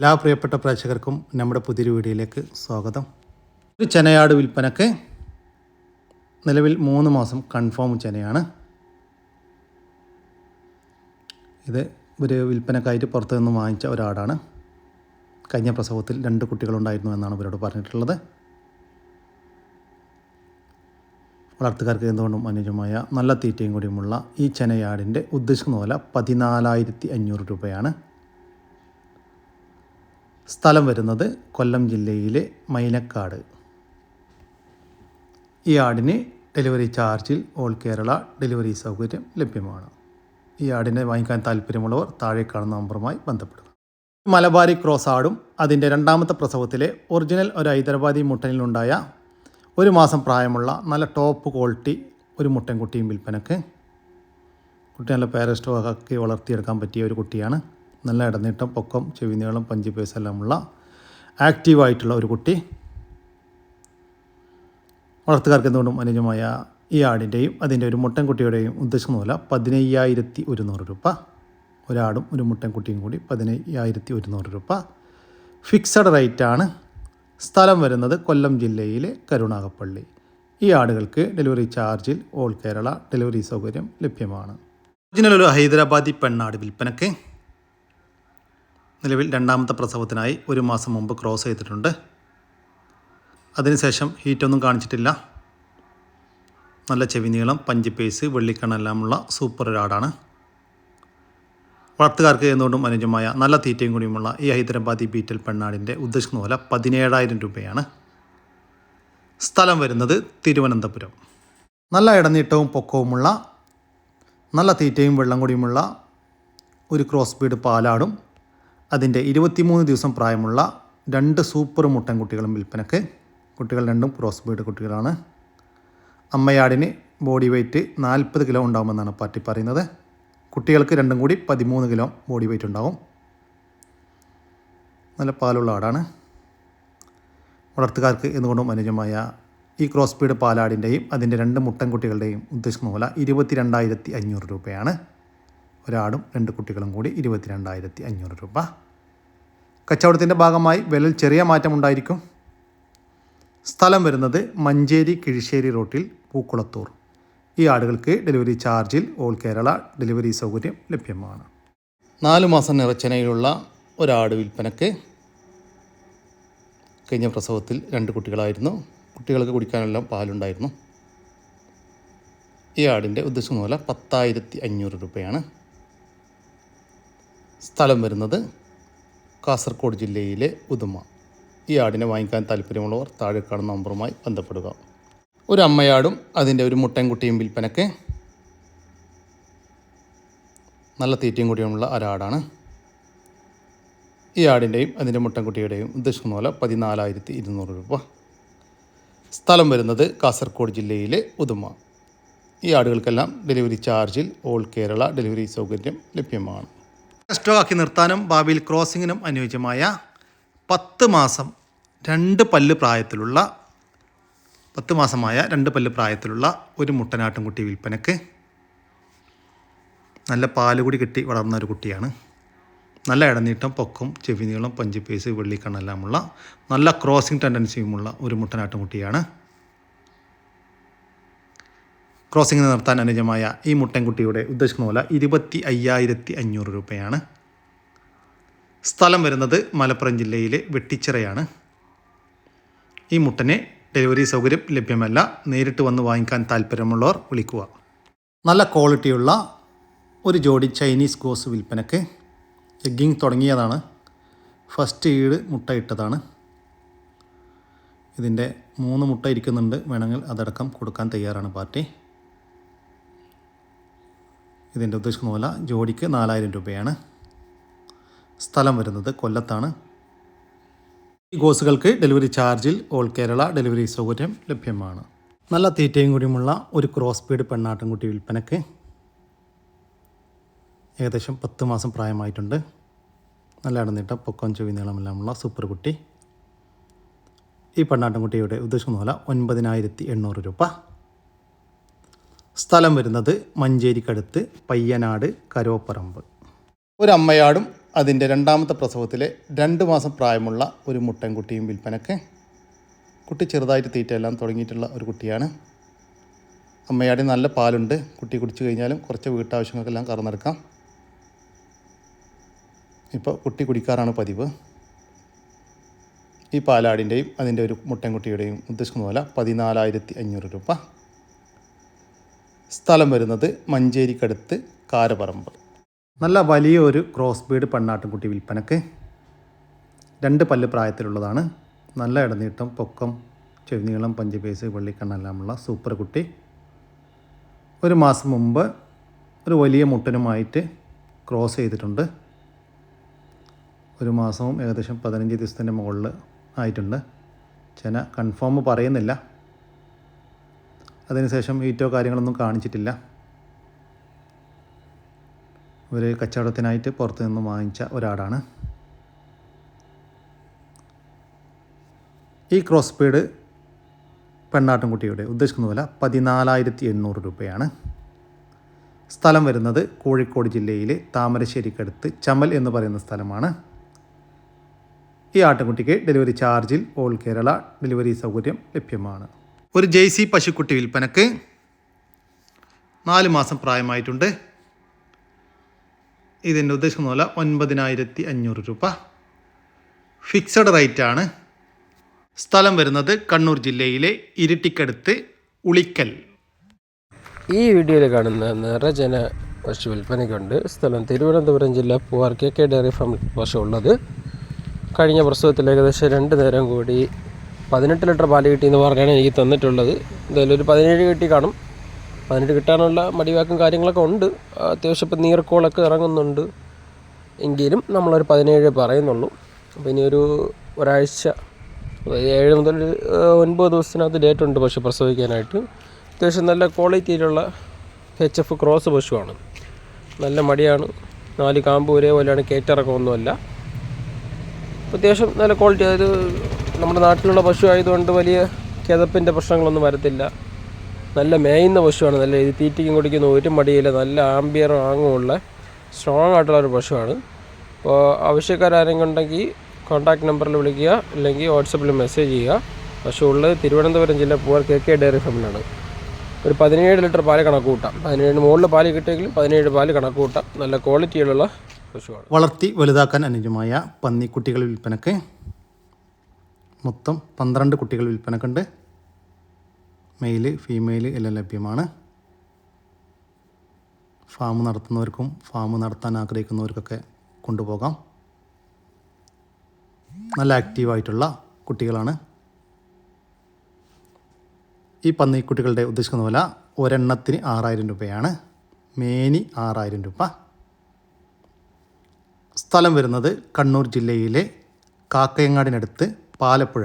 എല്ലാ പ്രിയപ്പെട്ട പ്രേക്ഷകർക്കും നമ്മുടെ പുതിയൊരു വീഡിയോയിലേക്ക് സ്വാഗതം. ഒരു ചെനയാട് വിൽപ്പനക്ക് നിലവിൽ മൂന്ന് മാസം കൺഫേം ചെനയാണ്. ഇത് ഒരു വിൽപ്പനക്കായിട്ട് പുറത്തു നിന്ന് വാങ്ങിച്ച ഒരാടാണ്. കഴിഞ്ഞ പ്രസവത്തിൽ രണ്ട് കുട്ടികളുണ്ടായിരുന്നു എന്നാണ് ഇവരോട് പറഞ്ഞിട്ടുള്ളത്. വളർത്തുകാർക്ക് എന്തുകൊണ്ടും അനുയോജ്യമായ നല്ല തീറ്റയും കൂടിയുമുള്ള ഈ ചെനയാടിന്റെ ഉദ്ദേശിക്കുന്ന പോലെ പതിനാലായിരത്തി അഞ്ഞൂറ് രൂപയാണ്. സ്ഥലം വരുന്നത് കൊല്ലം ജില്ലയിലെ മൈനക്കാട്. ഈ ആടിന് ഡെലിവറി ചാർജിൽ ഓൾ കേരള ഡെലിവറി സൗകര്യം ലഭ്യമാണ്. ഈ ആടിനെ വാങ്ങിക്കാൻ താല്പര്യമുള്ളവർ താഴെ കാണുന്ന നമ്പറുമായി ബന്ധപ്പെടുക. മലബാരി ക്രോസ് ആടും അതിന്റെ രണ്ടാമത്തെ പ്രസവത്തിലെ ഒറിജിനൽ ഒരു ഹൈദരാബാദി മുട്ടനിലുണ്ടായ ഒരു മാസം പ്രായമുള്ള നല്ല ടോപ്പ് ക്വാളിറ്റി ഒരു മുട്ടൻകുട്ടിയും വിൽപ്പനക്ക്. കുട്ടി നല്ല പേരസ്റ്റോ ആക്കി വളർത്തിയെടുക്കാൻ പറ്റിയ ഒരു കുട്ടിയാണ്. നല്ല ഇടനീട്ടം പൊക്കം ചെവിനീളം പഞ്ച് പേസ് എല്ലാമുള്ള ആക്റ്റീവായിട്ടുള്ള ഒരു കുട്ടി. വളർത്തുകാർക്ക് എന്തുകൊണ്ടും അനുജമായ ഈ ആടിന്റെയും അതിന്റെ ഒരു മുട്ടൻകുട്ടിയുടെയും ഉദ്ദേശം പോലെ പതിനയ്യായിരത്തി ഒരുന്നൂറ് രൂപ. ഒരാടും ഒരു മുട്ടൻകുട്ടിയും കൂടി പതിനയ്യായിരത്തി ഒരുന്നൂറ് രൂപ. ഫിക്സഡ് റേറ്റാണ് സ്ഥലം വരുന്നത് കൊല്ലം ജില്ലയിലെ കരുണാകപ്പള്ളി ഈ ആടുകൾക്ക് ഡെലിവറി ചാർജിൽ ഓൾ കേരള ഡെലിവറി സൗകര്യം ലഭ്യമാണ്. ഒറിജിനൽ ഒരു ഹൈദരാബാദി പെണ്ണാട് വിൽപ്പനയ്ക്ക് നിലവിൽ രണ്ടാമത്തെ പ്രസവത്തിനായി ഒരു മാസം മുമ്പ് ക്രോസ് ചെയ്തിട്ടുണ്ട്. അതിനുശേഷം ഹീറ്റൊന്നും കാണിച്ചിട്ടില്ല. നല്ല ചെവി നീളം പഞ്ചിപ്പേസ് വെള്ളിക്കണ്ണെല്ലാമുള്ള സൂപ്പർ ഒരാടാണ്. വളർത്തുകാർക്ക് എന്തുകൊണ്ടും അനുജമായ നല്ല തീറ്റയും കൂടിയുമുള്ള ഈ ഹൈദരാബാദി ബീറ്റൽ പെണ്ണാടിന്റെ ഉദ്ദേശിക്കുന്ന പോലെ പതിനേഴായിരം രൂപയാണ്. സ്ഥലം വരുന്നത് തിരുവനന്തപുരം. നല്ല ഇടനീട്ടവും പൊക്കവുമുള്ള നല്ല തീറ്റയും വെള്ളം കൂടിയുമുള്ള ഒരു ക്രോസ് ബീഡ് പാലാടും. അതിന്റെ ഇരുപത്തിമൂന്ന് ദിവസം പ്രായമുള്ള രണ്ട് സൂപ്പർ മുട്ടൻ കുട്ടികളും വിൽപ്പനക്ക്. കുട്ടികൾ രണ്ടും ക്രോസ് ബീഡ് കുട്ടികളാണ്. അമ്മയാടിന് ബോഡി വെയ്റ്റ് നാൽപ്പത് കിലോ ഉണ്ടാകുമെന്നാണ് പാർട്ടി പറയുന്നത്. കുട്ടികൾക്ക് രണ്ടും കൂടി പതിമൂന്ന് കിലോ ബോഡി വെയ്റ്റ് ഉണ്ടാകും നല്ല പാലുള്ള ആടാണ്. വളർത്തുകാർക്ക് എന്തുകൊണ്ടും അനുജമായ ഈ ക്രോസ് പാലാടിന്റെയും അതിന്റെ രണ്ട് മുട്ടൻകുട്ടികളുടെയും ഉദ്ദേശിക്കുന്ന പോലെ ഇരുപത്തി രണ്ടായിരത്തി അഞ്ഞൂറ് രൂപയാണ്. ഒരാടും രണ്ട് കുട്ടികളും കൂടി ഇരുപത്തിരണ്ടായിരത്തി അഞ്ഞൂറ് രൂപ. കച്ചവടത്തിന്റെ ഭാഗമായി വിലയിൽ ചെറിയ മാറ്റമുണ്ടായിരിക്കും സ്ഥലം വരുന്നത് മഞ്ചേരി കിഴിശ്ശേരി റോട്ടിൽ പൂക്കുളത്തൂർ. ഈ ആടുകൾക്ക് ഡെലിവറി ചാർജിൽ ഓൾ കേരള ഡെലിവറി സൗകര്യം ലഭ്യമാണ്. നാലു മാസം നിറച്ചനയിലുള്ള ഒരാട് വിൽപ്പനക്ക് കഴിഞ്ഞ പ്രസവത്തിൽ രണ്ട് കുട്ടികളായിരുന്നു. കുട്ടികൾക്ക് കുടിക്കാനെല്ലാം പാലുണ്ടായിരുന്നു. ഈ ആടിന്റെ ഉദ്ദേശം മൂല പത്തായിരത്തി അഞ്ഞൂറ് രൂപയാണ്. സ്ഥലം വരുന്നത് കാസർഗോഡ് ജില്ലയിലെ ഉദുമ. ഈ ആടിനെ വാങ്ങിക്കാൻ താല്പര്യമുള്ളവർ താഴെ കാണുന്ന നമ്പറുമായി ബന്ധപ്പെടുക. ഒരു അമ്മയാടും അതിന്റെ ഒരു മുട്ടൻകുട്ടിയും വിൽപ്പനക്ക് നല്ല തീറ്റയും കൂടിയുമുള്ള ഒരാടാണ്. ഈ ആടിന്റെയും അതിന്റെ മുട്ടൻകുട്ടിയുടെയും ഉദ്ദേശിക്കുന്ന പോലെ പതിനാലായിരത്തി ഇരുന്നൂറ് രൂപ. സ്ഥലം വരുന്നത് കാസർഗോഡ് ജില്ലയിലെ ഉദുമ. ഈ ആടുകൾക്കെല്ലാം ഡെലിവറി ചാർജിൽ ഓൾ കേരള ഡെലിവറി സൗകര്യം ലഭ്യമാണ്. സ്റ്റോക്കാക്കി നിർത്താനും ഭാവിയിൽ ക്രോസിങ്ങിനും അനുയോജ്യമായ പത്ത് മാസം രണ്ട് പല്ല് പ്രായത്തിലുള്ള പത്ത് മാസമായ രണ്ട് പല്ല് പ്രായത്തിലുള്ള ഒരു മുട്ടനാട്ടുംകുട്ടി വിൽപ്പനക്ക് നല്ല പാൽ കൂടി കിട്ടി വളർന്ന ഒരു കുട്ടിയാണ്. നല്ല ഇടനീട്ടം പൊക്കും ചെവിനീളം പഞ്ചിപ്പേസ് വെള്ളിക്കണ്ണെല്ലാമുള്ള നല്ല ക്രോസിംഗ് ടെൻഡൻസിയുമുള്ള ഒരു മുട്ടനാട്ടുംകുട്ടിയാണ് ക്രോസിംഗ് നിർത്താൻ അനുജമായ ഈ മുട്ടൻകുട്ടിയുടെ ഉദ്ദേശിക്കുന്ന പോലെ ഇരുപത്തി അയ്യായിരത്തി അഞ്ഞൂറ് രൂപയാണ്. സ്ഥലം വരുന്നത് മലപ്പുറം ജില്ലയിലെ വെട്ടിച്ചിറയാണ്. ഈ മുട്ടനെ ഡെലിവറി സൗകര്യം ലഭ്യമല്ല. നേരിട്ട് വന്ന് വാങ്ങിക്കാൻ താല്പര്യമുള്ളവർ വിളിക്കുക. നല്ല ക്വാളിറ്റിയുള്ള ഒരു ജോഡി ചൈനീസ് ഗോസ് വിൽപ്പനക്ക് എഗ്ഗിങ് തുടങ്ങിയതാണ്. ഫസ്റ്റ് ഈട് മുട്ട ഇട്ടതാണ്. ഇതിന്റെ മൂന്ന് മുട്ട ഇരിക്കുന്നുണ്ട്. വേണമെങ്കിൽ അതടക്കം കൊടുക്കാൻ തയ്യാറാണ് പാർട്ടി. ഇതിന്റെ ഉദ്ദേശിക്കുന്ന പോലെ ജോഡിക്ക് നാലായിരം രൂപയാണ്. സ്ഥലം വരുന്നത് കൊല്ലത്താണ്. ഈ ഗോസുകൾക്ക് ഡെലിവറി ചാർജിൽ ഓൾ കേരള ഡെലിവറി സൗകര്യം ലഭ്യമാണ്. നല്ല തീറ്റയും കൂടിയുമുള്ള ഒരു ക്രോസ് ബീഡ് പെണ്ണാട്ടിൻകുട്ടി വിൽപ്പനയ്ക്ക് ഏകദേശം പത്ത് മാസം പ്രായമായിട്ടുണ്ട്. നല്ല അടന്നിട്ട പൊക്കം ചെവി നീളമെല്ലാമുള്ള സൂപ്പർ കുട്ടി. ഈ പെണ്ണാട്ടിൻകുട്ടിയുടെ ഉദ്ദേശിക്കുന്ന പോലെ ഒൻപതിനായിരത്തി എണ്ണൂറ് രൂപ. സ്ഥലം വരുന്നത് മഞ്ചേരിക്കടുത്ത് പയ്യനാട് കരോപ്പറമ്പ്. ഒരമ്മയാടും അതിന്റെ രണ്ടാമത്തെ പ്രസവത്തിലെ രണ്ട് മാസം പ്രായമുള്ള ഒരു മുട്ടൻകുട്ടിയും വിൽപ്പനക്ക് കുട്ടി ചെറുതായിട്ട് തീറ്റയെല്ലാം തുടങ്ങിയിട്ടുള്ള ഒരു കുട്ടിയാണ്. അമ്മയാടി നല്ല പാലുണ്ട്. കുട്ടി കുടിച്ചു കഴിഞ്ഞാലും കുറച്ച് വീട്ടാവശ്യങ്ങൾക്കെല്ലാം കറന്നെടുക്കാം ഇപ്പോൾ കുട്ടി കുടിക്കാറാണ് പതിവ്. ഈ പാലാടിന്റെയും അതിന്റെ ഒരു മുട്ടൻകുട്ടിയുടെയും ഉദ്ദേശിക്കുന്ന പോലെ പതിനാലായിരത്തി അഞ്ഞൂറ് രൂപ. സ്ഥലം വരുന്നത് മഞ്ചേരിക്കടുത്ത് കാരപറമ്പ്. നല്ല വലിയൊരു ക്രോസ് ബീഡ് പെണ്ണാട്ടുംകുട്ടി വിൽപ്പനക്ക് രണ്ട് പല്ല് പ്രായത്തിലുള്ളതാണ്. നല്ല ഇടനീട്ടം പൊക്കം ചെവിനീളം പഞ്ചപേസ് വെള്ളിക്കണ്ണെല്ലാമുള്ള സൂപ്പർ കുട്ടി. ഒരു മാസം മുമ്പ് ഒരു വലിയ മുട്ടനുമായിട്ട് ക്രോസ് ചെയ്തിട്ടുണ്ട്. ഒരു മാസവും ഏകദേശം പതിനഞ്ച് ദിവസത്തിന്റെ മുകളിൽ ആയിട്ടുണ്ട്. ചെന കൺഫേം പറയുന്നില്ല. അതിനുശേഷം ഈറ്റോ കാര്യങ്ങളൊന്നും കാണിച്ചിട്ടില്ല. ഒരു കച്ചവടത്തിനായിട്ട് പുറത്തു നിന്നും വാങ്ങിച്ച ഒരാടാണ്. ഈ ക്രോസ് സ്പീഡ് പെണ്ണാട്ടുംകുട്ടിയുടെ ഉദ്ദേശിക്കുന്ന വില പതിനാലായിരത്തി എണ്ണൂറ് രൂപയാണ്. സ്ഥലം വരുന്നത് കോഴിക്കോട് ജില്ലയിലെ താമരശ്ശേരിക്കടുത്ത് ചമൽ എന്ന് പറയുന്ന സ്ഥലമാണ്. ഈ ആട്ടുംകുട്ടിക്ക് ഡെലിവറി ചാർജിൽ ഓൾ കേരള ഡെലിവറി സൗകര്യം ലഭ്യമാണ്. ഒരു ജെയ്സി പശുക്കുട്ടി വിൽപ്പനക്ക് നാല് മാസം പ്രായമായിട്ടുണ്ട്. ഇതിന്റെ ഉദ്ദേശം പോലെ ഒൻപതിനായിരത്തി അഞ്ഞൂറ് രൂപ. ഫിക്സഡ് റേറ്റ് ആണ്. സ്ഥലം വരുന്നത് കണ്ണൂർ ജില്ലയിലെ ഇരിട്ടിക്കടുത്ത് ഉളിക്കൽ. ഈ വീഡിയോയിൽ കാണുന്ന നിറജന പശു വിൽപ്പനയ്ക്കുണ്ട്. സ്ഥലം തിരുവനന്തപുരം ജില്ല Poovar K K dairy farm പശു ഉള്ളത്. കഴിഞ്ഞ പ്രസവത്തിൽ ഏകദേശം രണ്ട് നേരം കൂടി പതിനെട്ട് ലിറ്റർ പാൽ കിട്ടിയെന്ന് പറഞ്ഞാണ് എനിക്ക് തന്നിട്ടുള്ളത്. എന്തായാലും ഒരു പതിനേഴ് കിട്ടി കാണും. പതിനെട്ട് കിട്ടാനുള്ള മടിവാക്കും കാര്യങ്ങളൊക്കെ ഉണ്ട്. അത്യാവശ്യം ഇപ്പം നീർക്കോളൊക്കെ ഇറങ്ങുന്നുണ്ട്. എങ്കിലും നമ്മളൊരു പതിനേഴ് പറയുന്നുള്ളൂ. അപ്പോൾ ഇനി ഒരു ഒരാഴ്ച ഏഴ് മുതൽ ഒൻപത് ദിവസത്തിനകത്ത് ഡേറ്റ് ഉണ്ട് പശു പ്രസവിക്കാനായിട്ട്. അത്യാവശ്യം നല്ല ക്വാളിറ്റിയിലുള്ള എച്ച് എഫ് ക്രോസ് പശുവാണ്. നല്ല മടിയാണ്. നാല് കാമ്പ് ഒരേപോലെയാണ് കയറ്റിറക്കമൊന്നുമല്ല അത്യാവശ്യം നല്ല ക്വാളിറ്റി അതായത് നമ്മുടെ നാട്ടിലുള്ള പശു ആയതുകൊണ്ട് വലിയ കിതപ്പിന്റെ പ്രശ്നങ്ങളൊന്നും വരത്തില്ല. നല്ല മേയുന്ന പശുവാണ്. നല്ല ഇത് തീറ്റയ്ക്കും കുടിക്കുന്ന ഒരു മടിയില്ല. നല്ല ആംബിയറും ആങ്ങുമുള്ള സ്ട്രോങ് ആയിട്ടുള്ള ഒരു പശുവാണ്. അപ്പോൾ ആവശ്യക്കാരെങ്കിലും ഉണ്ടെങ്കിൽ കോൺടാക്ട് നമ്പറിൽ വിളിക്കുക. അല്ലെങ്കിൽ വാട്സപ്പിൽ മെസ്സേജ് ചെയ്യുക. പശു ഉള്ളത് തിരുവനന്തപുരം ജില്ല പൂവർ കെ കെ ഡയറി ഫാമിലാണ് ഒരു പതിനേഴ് ലിറ്റർ പാൽ കണക്ക് കൂട്ടാം പതിനേഴിന് മുകളിൽ പാൽ കിട്ടിയെങ്കിലും പതിനേഴ് പാൽ കണക്ക് കൂട്ടാം നല്ല ക്വാളിറ്റിയിലുള്ള പശുവാണ്. വളർത്തി വലുതാക്കാൻ അനുജമായ പന്നിക്കുട്ടികൾ വിൽപ്പനക്ക് മൊത്തം പന്ത്രണ്ട് കുട്ടികൾ വിൽപ്പനക്കുണ്ട് മെയിൽ ഫീമെയിൽ എല്ലാം ലഭ്യമാണ്. ഫാം നടത്തുന്നവർക്കും ഫാം നടത്താൻ ആഗ്രഹിക്കുന്നവർക്കൊക്കെ കൊണ്ടുപോകാം. നല്ല ആക്റ്റീവായിട്ടുള്ള കുട്ടികളാണ്. ഈ പന്നിക്കുട്ടികളുടെ ഉദ്ദേശിക്കുന്ന വില ഒരെണ്ണത്തിന് ആറായിരം രൂപയാണ്. മേനി ആറായിരം രൂപ. സ്ഥലം വരുന്നത് കണ്ണൂർ ജില്ലയിലെ കാക്കയങ്ങാടിനടുത്ത് പാലപ്പുഴ.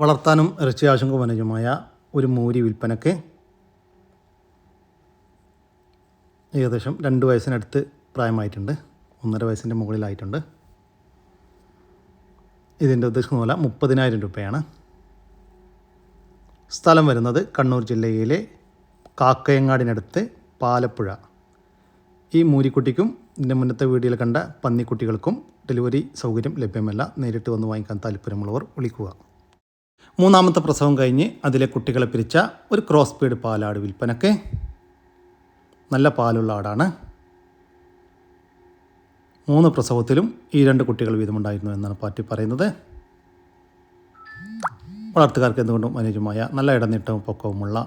വളർത്താനും ഇറച്ചി ആശങ്ക അനുജമായ ഒരു മൂരി വിൽപ്പനക്ക് ഏകദേശം രണ്ട് വയസ്സിനടുത്ത് പ്രായമായിട്ടുണ്ട്. ഒന്നര വയസ്സിന്റെ മുകളിലായിട്ടുണ്ട്. ഇതിന്റെ ഉദ്ദേശിക്കുന്ന പോലെ മുപ്പതിനായിരം രൂപയാണ്. സ്ഥലം വരുന്നത് കണ്ണൂർ ജില്ലയിലെ കാക്കയങ്ങാടിനടുത്ത് പാലപ്പുഴ. ഈ മൂരിക്കുട്ടിക്കും ഇതിന്റെ മുന്നത്തെ വീഡിയോയിൽ കണ്ട പന്നിക്കുട്ടികൾക്കും ഡെലിവറി സൗകര്യം ലഭ്യമല്ല. നേരിട്ട് വന്ന് വാങ്ങിക്കാൻ താല്പര്യമുള്ളവർ വിളിക്കുക. മൂന്നാമത്തെ പ്രസവം കഴിഞ്ഞ് അതിലെ കുട്ടികളെ പിരിച്ച ഒരു ക്രോസ് പീഡ് പാലാട് വിൽപ്പനക്ക് നല്ല പാലുള്ള ആടാണ്. മൂന്ന് പ്രസവത്തിലും ഈ രണ്ട് കുട്ടികൾ വീതമുണ്ടായിരുന്നു എന്നാണ് പാർട്ടി പറയുന്നത്. വളർത്തുകാർക്ക് എന്തുകൊണ്ടും അനുയോജ്യമായ നല്ല ഇടനീട്ടവും പൊക്കവുമുള്ള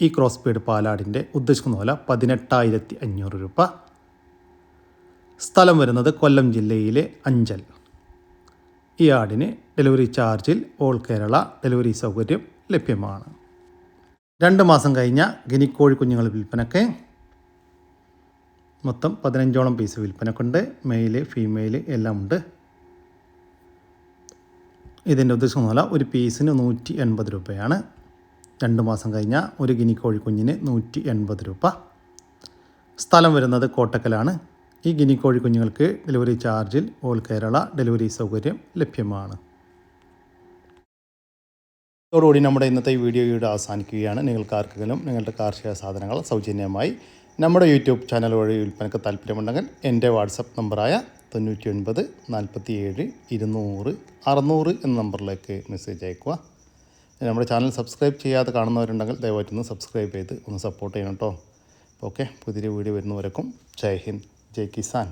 ഈ ക്രോസ് പീഡ് പാലാടിന്റെ ഉദ്ദേശിക്കുന്ന പോലെ പതിനെട്ടായിരത്തി അഞ്ഞൂറ് രൂപ. സ്ഥലം വരുന്നത് കൊല്ലം ജില്ലയിലെ അഞ്ചൽ. ഈ ആടിന് ഡെലിവറി ചാർജിൽ ഓൾ കേരള ഡെലിവറി സൗകര്യം ലഭ്യമാണ്. രണ്ട് മാസം കഴിഞ്ഞ ഗിനിക്കോഴി കുഞ്ഞുങ്ങൾ വിൽപ്പനക്ക് മൊത്തം പതിനഞ്ചോളം പീസ് വിൽപ്പനക്കുണ്ട്. മെയിൽ ഫീമെയിൽ എല്ലാം ഉണ്ട്. ഇതിന്റെ ഉദ്ദേശം എന്നല്ല ഒരു പീസിന് നൂറ്റി എൺപത് രൂപയാണ്. രണ്ട് മാസം കഴിഞ്ഞ ഒരു ഗിനിക്കോഴി കുഞ്ഞിന് നൂറ്റി എൺപത് രൂപ. സ്ഥലം വരുന്നത് കോട്ടക്കലാണ്. ഈ ഗിനി കോഴി കുഞ്ഞുങ്ങൾക്ക് ഡെലിവറി ചാർജിൽ ഓൾ കേരള ഡെലിവറി സൗകര്യം ലഭ്യമാണ്. ഇതോടുകൂടി നമ്മുടെ ഇന്നത്തെ ഈ വീഡിയോ ഇവിടെ അവസാനിക്കുകയാണ്. നിങ്ങൾക്ക് ആർക്കെങ്കിലും നിങ്ങളുടെ കാർഷിക സാധനങ്ങൾ സൗജന്യമായി നമ്മുടെ യൂട്യൂബ് ചാനൽ വഴി വിൽപ്പനക്ക് താല്പര്യമുണ്ടെങ്കിൽ എന്റെ വാട്സപ്പ് നമ്പറായ തൊണ്ണൂറ്റി ഒൻപത് നാൽപ്പത്തി ഏഴ് ഇരുന്നൂറ് അറുന്നൂറ് എന്ന നമ്പറിലേക്ക് മെസ്സേജ് അയക്കുക നമ്മുടെ ചാനൽ സബ്സ്ക്രൈബ് ചെയ്യാതെ കാണുന്നവരുണ്ടെങ്കിൽ ദയവായിട്ടൊന്ന് സബ്സ്ക്രൈബ് ചെയ്ത് ഒന്ന് സപ്പോർട്ട് ചെയ്യണം കേട്ടോ. ഓക്കെ പുതിയ വീഡിയോ വരുന്നവരക്കും ജയ് ഹിന്ദ്. ജയ് കിസാൻ